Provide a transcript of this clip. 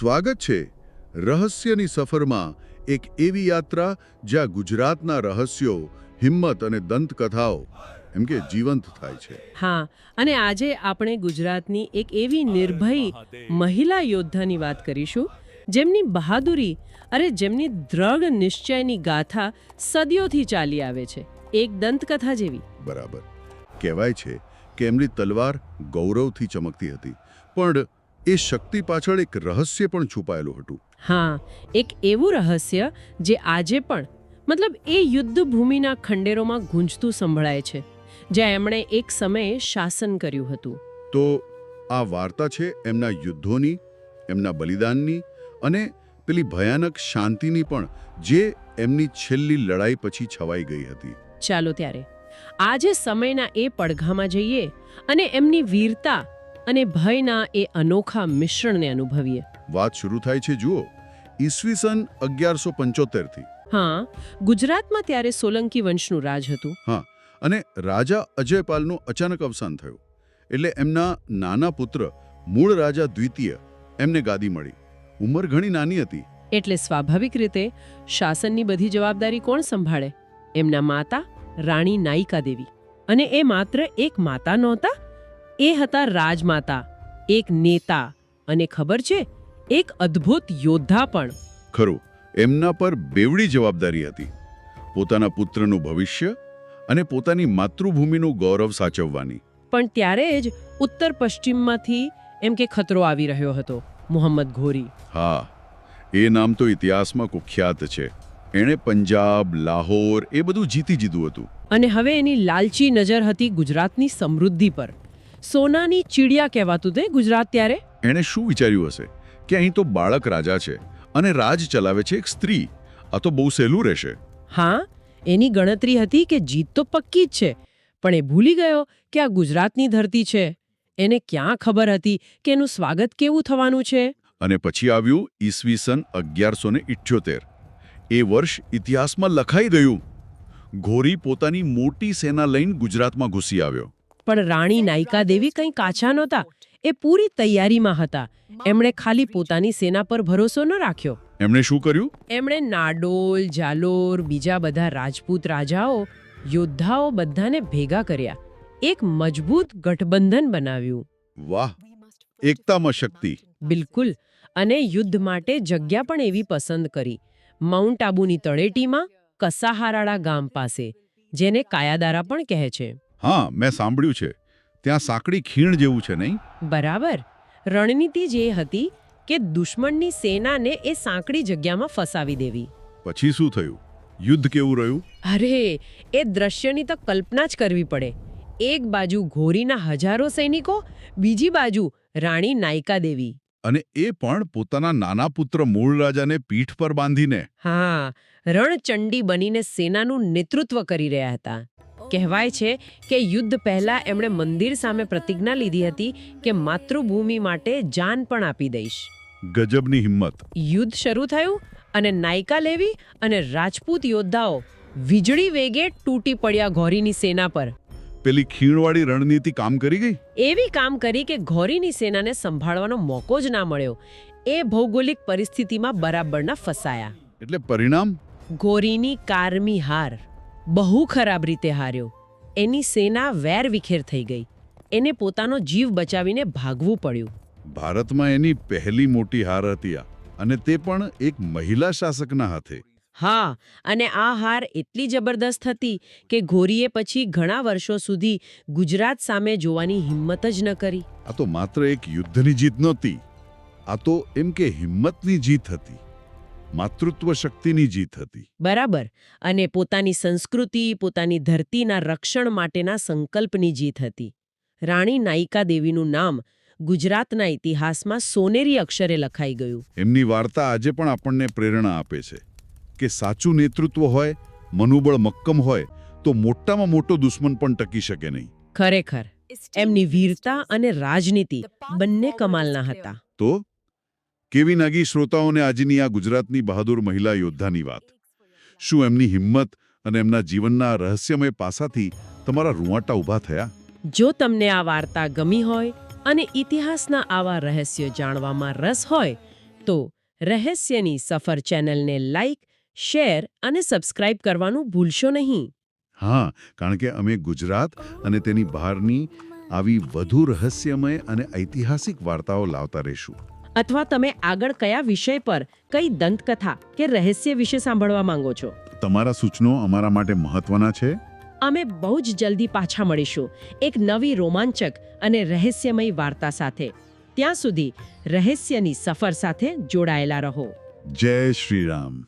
સ્વાગત છે રહસ્યની સફરમાં એક એવી યાત્રા જ્યાં ગુજરાતના રહસ્યો હિંમત અને દંતકથાઓ એમ કે જીવંત થાય છે. હા અને આજે આપણે ગુજરાતની એક એવી નિર્ભય મહિલા યોદ્ધાની વાત કરીશું જેમની બહાદુરી અરે જેમની દ્રઢ નિશ્ચયની ગાથા સદીઓથી ચાલી આવે છે એક દંતકથા જેવી. બરાબર. કહેવાય છે કે એમની તલવાર ગૌરવથી ચમકતી હતી. પણ એ શક્તિ પાછળ એક રહસ્ય પણ છુપાયેલું હતું. હા એક એવું રહસ્ય જે આજે પણ મતલબ એ યુદ્ધ ભૂમિના ખંડેરોમાં ગુંજતું સંભળાય છે જ્યાં એમણે એક સમયે શાસન કર્યું હતું. તો આ વાર્તા છે એમના યુદ્ધોની એમના બલિદાનની અને પેલી ભયાનક શાંતિની પણ જે એમની છેલ્લી લડાઈ પછી છવાઈ ગઈ હતી. ચાલો ત્યારે આજે સમયના એ પડઘામાં જઈએ અને એમની વીરતા અને ભયના એ અનોખા મિશ્રણને અનુભવીએ. વાત શરૂ થાય છે જુઓ. ઈસવીસન અગિયારસો પંચોતેરથી. હા ગુજરાતમાં ત્યારે સોલંકી વંશનું રાજ હતું. હા અને રાજા અજયપાલનું અચાનક અવસાન થયું. એટલે એમના નાના પુત્ર મૂળ રાજા દ્વિતીય એમને ગાદી મળી. ઉંમર ઘણી નાની હતી. એટલે સ્વાભાવિક રીતે શાસનની બધી જવાબદારી કોણ સંભાળે? એમના માતા રાણી નાયિકા દેવી અને એ માત્ર એક માતા નહોતા એ હતા રાજમાતા એક નેતા અને ખબર છે એક અદ્ભુત યોદ્ધા પણ. ખરું એમના પર બેવડી જવાબદારી હતી. પોતાના પુત્રનું ભવિષ્ય અને પોતાની માતૃભૂમિનું ગૌરવ સાચવવાની. પણ ત્યારે જ ઉત્તર પશ્ચિમમાંથી એમ કે ખતરો આવી રહ્યો હતો મોહમ્મદ ઘોરી. હા એ નામ તો ઇતિહાસમાં કુખ્યાત છે. એણે પંજાબ લાહોર એ બધું જીતી જીધું હતું. અને હવે એની લાલચી નજર હતી ગુજરાતની સમૃદ્ધિ પર. સોનાની ચીડિયા કહેવાતું તે ગુજરાત ત્યારે? એણે શું વિચાર્યું હશે? કે અહીં તો બાળક રાજા છે અને રાજ ચલાવે છે એક સ્ત્રી. આ તો બહુ સહેલું રહેશે. હા એની ગણતરી હતી કે જીત તો પક્કી જ છે પણ એ ભૂલી ગયો કે આ ગુજરાતની ધરતી છે. એને ક્યાં ખબર હતી કે એનું સ્વાગત કેવું થવાનું છે? અને પછી આવ્યું ઈસવીસન અગિયારસો ને ઇઠ્યોતેર. એ વર્ષ ઇતિહાસમાં લખાઈ ગયું. ઘોરી પોતાની મોટી સેના લઈને ગુજરાતમાં ઘૂસી આવ્યો. પણ રાણી નાયિકા દેવી કંઈ કાચા નહોતા. એ પૂરી તૈયારીમાં હતા. એમણે ખાલી પોતાની સેના પર ભરોસો ન રાખ્યો. એમણે શું કર્યું? એમણે નાડોલ જાલોર બીજા બધા રાજપૂત રાજાઓ યોદ્ધાઓ બધાને ભેગા કર્યા. એક મજબૂત ગઠબંધન બનાવ્યું. વાહ! એકતામાં શક્તિ. બિલકુલ. અને યુદ્ધ માટે જગ્યા પણ એવી પસંદ કરી. માઉન્ટ આબુની તળેટીમાં કસાહારાળા ગામ પાસે જેને કાયાદારા પણ કહે છે. હા મેં સાંભળ્યું છે. ત્યાં સાંકડી ખીણ જેવું છે નહીં? બરાબર. રણનીતિ જ હતી કે દુશ્મનની સેનાને એ સાંકડી જગ્યામાં ફસાવી દેવી. પછી શું થયું? યુદ્ધ કેવું રહ્યું? અરે એ દ્રશ્યની તો કલ્પના જ કરવી પડે. એક બાજુ ઘોરીના હજારો સૈનિકો બીજી બાજુ રાણી નાયકા દેવી. અને એ પણ પોતાના નાના પુત્ર મૂળ રાજાને પીઠ પર બાંધીને? હા રણચંડી બનીને સેનાનું નેતૃત્વ કરી રહ્યા હતા. કહેવાય છે કે યુદ્ધ પહેલા એમણે મંદિર સામે પ્રતિજ્ઞા લીધી હતી કે માતૃભૂમિ માટે જાન પણ આપી દઈશ. ગજબની હિંમત. યુદ્ધ શરૂ થયું અને નાયકા લેવી અને રાજપૂત યોદ્ધાઓ વીજળી વેગે તૂટી પડ્યા ઘોરીની સેના પર. પેલી ખીણવાળી રણનીતિ કામ કરી ગઈ? એવી કામ કરી કે ઘોરીની સેનાને સંભાળવાનો મોકો જ ના મળ્યો. એ ભૌગોલિક પરિસ્થિતિમાં બરાબરના ફસાયા. એટલે પરિણામ? ઘોરીની કારમી હાર. બહુ ખરાબ રીતે હાર્યો. એની સેના વેર વિખેર થઈ ગઈ. એને પોતાનો જીવ બચાવીને ભાગવું પડ્યું. ભારતમાં એની પહેલી મોટી હાર હતી આ અને તે પણ એક મહિલા શાસકના હાથે. હા અને આ હાર એટલી જબરદસ્ત હતી કે ઘોરીએ પછી ઘણા વર્ષો સુધી ગુજરાત સામે જોવાની હિંમત જ ન કરી. આ તો માત્ર એક યુદ્ધની જીત નહોતી. આ તો એમ કે હિંમતની જીત હતી. માતૃત્વ શક્તિની જીત હતી. બરાબર. અને પોતાની સંસ્કૃતિ પોતાની ધરતીના રક્ષણ માટેના સંકલ્પની જીત હતી. રાણી નાયિકા દેવીનું નામ ગુજરાતના ઇતિહાસમાં સોનેરી અક્ષરે લખાઈ ગયું. એમની વાર્તા આજે પણ આપણને પ્રેરણા આપે છે કે સાચું નેતૃત્વ હોય મનોબળ મક્કમ હોય તો મોટામાં મોટો દુશ્મન પણ ટકી શકે નહીં. ખરેખર. એમની વીરતા અને રાજનીતિ બંને કમાલના હતા. તો કેવી નાગી શ્રોતાઓને આજની આ ગુજરાતની બહાદુર મહિલા યોદ્ધાની વાત? શું એમની હિંમત અને એમના જીવનના રહસ્યમય પાસાથી તમારા રૂંવાટા ઊભા થયા? જો તમને આ વાર્તા ગમી હોય અને ઇતિહાસના આવા રહસ્યો જાણવામાં રસ હોય તો રહસ્યની સફર ચેનલને લાઇક શેર અને સબસ્ક્રાઇબ કરવાનું ભૂલશો નહીં. હા કારણ કે અમે ગુજરાત અને તેની બહારની આવી વધુ રહસ્યમય અને ઐતિહાસિક વાર્તાઓ લાવતા રહીશું. અથવા તમે આગળ કયા વિષય પર કઈ દંતકથા કે રહસ્ય વિશે સાંભળવા માંગો છો? તમારા સૂચનો અમારા માટે મહત્વના છે. અમે બહુ જ જલ્દી પાછા મળીશું એક નવી રોમાંચક અને રહસ્યમય વાર્તા સાથે. ત્યાં સુધી રહસ્યની સફર સાથે જોડાયેલા રહો. જય શ્રી રામ.